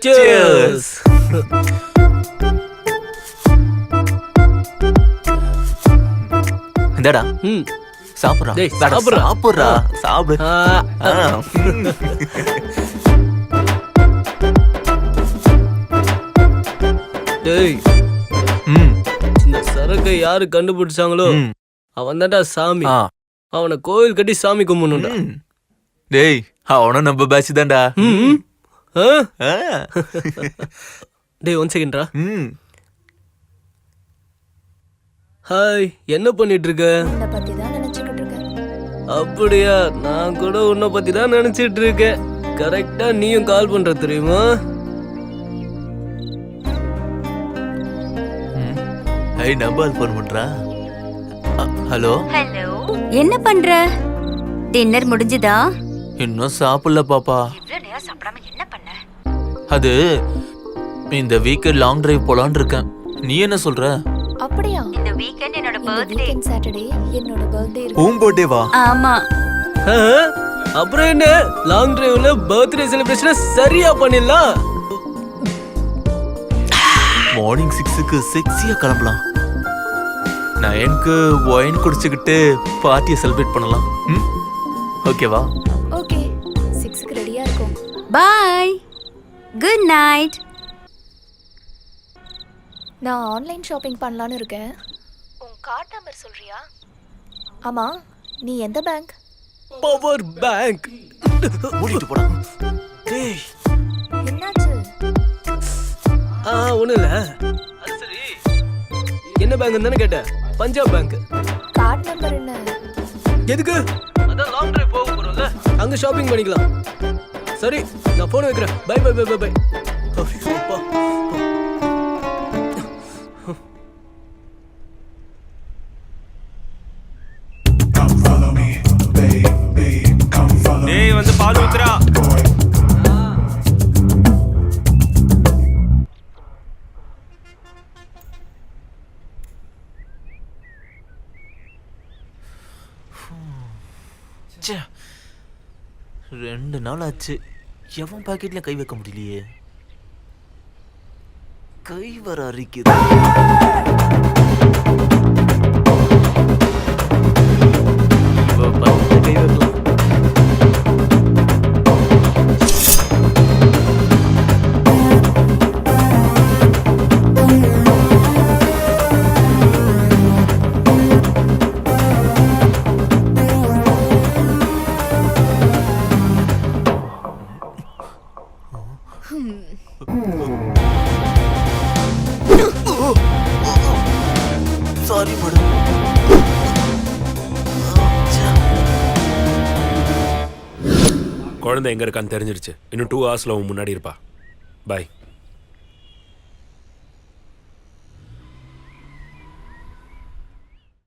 Cheers. இந்தடா. ம். சாப்பிடுறா. டேய், சாப்பிடுறா. சாப்பிடுறா. சாப்பிடு. ஆ, ஆ. டேய். ம், இந்த சரக்கை யாரு கண்டுபிடிச்சாங்களோ? ம், அவன் தான்டா சாமி. ஆ, அவனை கோயில் கட்டி சாமி கும்பிடணும்டா. ம். டேய் அவனும் நம்ம பேட்ச் தான்டா ம், ம். டேய் ஒன் செகண்ட்ரா ம். ஹாய் என்ன பண்ணிட்டு இருக்க உன்னை பத்தி தான் நினைச்சுக்கிட்டு இருக்கேன் அப்படியா? நான் கூட உன்னை பத்தி தான் நினைச்சிட்டு இருக்கேன் கரெக்டா நீயும் கால் பண்ற தெரியுமா. ஐய் நம்பால் ஃபோன் பண்றா? ஹலோ? ஹலோ? என்ன பண்ற? டின்னர் முடிஞ்சுதா? இன்னும் சாப்பிடல பாப்பா. அது இந்த வீக் லாங் டிரைவ் போலான்னு இருக்கேன். நீ என்ன சொல்ற? அப்படியா? இந்த வீக்கெண்ட் என்னோட பர்த்டே வீக்கெண்ட் சாட்டர்டே என்னோட பர்த்டே இருக்கு உன் பர்த்டேவா ஆமா. ஆ? அப்புறம் என்ன? லாங் டிரைவ்ல பர்த்டே செலிப்ரேஷனை சரியா பண்ணிடலாம். மார்னிங் சிக்ஸுக்கு செக்ஸியா கிளம்பலாம். நயனுக்கு ஒயின் குடிச்சுக்கிட்டு பார்ட்டியை செலிப்ரேட் பண்ணலாம். ம்? ஓகேவா ஓகே சிக்ஸுக்கு ரெடியா இருக்கும். பாய் குட் நைட் நான் ஆன்லைன் ஷாப்பிங் பண்ணலான்னு இருக்கேன். உன் கார்ட் நம்பர் சொல்றியா? ஆமா நீ எந்த பேங்க் பவர் பேங்க் மூடிட்டு போடா. டேய் என்னாச்சு? ஆ ஒண்ணும் இல்ல. சரி என்ன பேங்க் தானே கேட்ட பஞ்சாப் பேங்க் கார்ட் நம்பர் என்ன? எதுக்கு? அதான் லாங் டிரைவ் போக போறோம்ல. அங்க ஷாப்பிங் பண்ணிக்கலாம். சரி நான் போன் வைக்கிறேன். Bye bye bye bye bye அப்பா டேய் வந்து பால் ஊத்துறா. ரெண்டு நாள் ஆச்சு. எவன் பாக்கெட்லயும் கை வைக்க முடியலையே? கை வர அரிக்குது. சாரி மேடம் குழந்தை எங்க இருக்கான்னு தெரிஞ்சிருச்சு. இன்னும் டூ ஹவர்ஸ்ல உன் முன்னாடி இருப்பா. பாய்